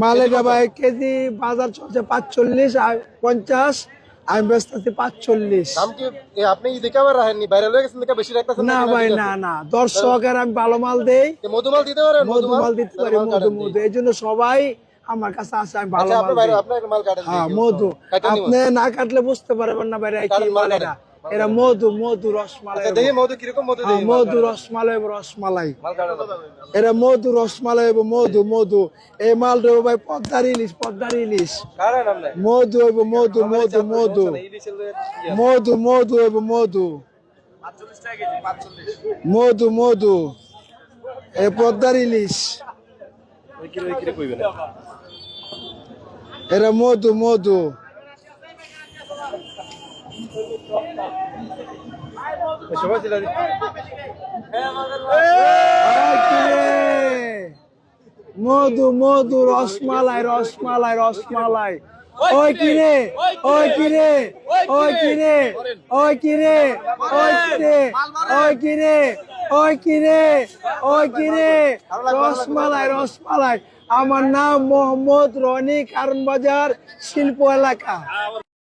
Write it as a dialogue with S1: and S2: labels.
S1: মালেটা ভাই কেজি বাজার চলছে পাঁচচল্লিশ আর পঞ্চাশ আমি বেচতেছি পাঁচচল্লিশ।
S2: দাম কি এ, আপনি দেখে আবার রাখেননি? ভাইরাল হয়ে গেছেন দেখে বেশি রাখতেছেন
S1: না ভাই না না দর্শকের আমি ভালো মাল দেই।
S2: মধুমাল দিতে পারেন
S1: মধু মাল দিতে পারি মধু মধু এই জন্য সবাই আমার কাছে আসে আমি ভালো
S2: আচ্ছা
S1: মাল হ্যাঁ। মধু। আপনি না কাটলে বুঝতে পারবেন না ভাই কি
S2: মাল
S1: মাল এটা এটা মধু মধু রসমালাই।
S2: আচ্ছা দেখি মধু কীরকম মধু
S1: হ্যাঁ, মধু রসমালাই রসমালাই।
S2: মাল
S1: এটা মধু রসমালাই এবং মধু মধু। এই মালটা হইবো ভাই পদ্মার ইলিশ পদ্মার ইলিশ। মধু হইব মধু মধু মধু। মধু মধু হইব মধু। মধু মধু। এ পদ্মার ইলিশ। এরা মধু মধু। মধু মধু রসমালাই রসমালাই রসমালাই ওই কিরে ওই কিরে ওই কিরে ওই কিরে ওই কিরে ওই কিরে ওই কিরে ওই কিরে রসমালাই রসমালাই আমার নাম মোহাম্মদ রনি কারণ বাজার শিল্প এলাকা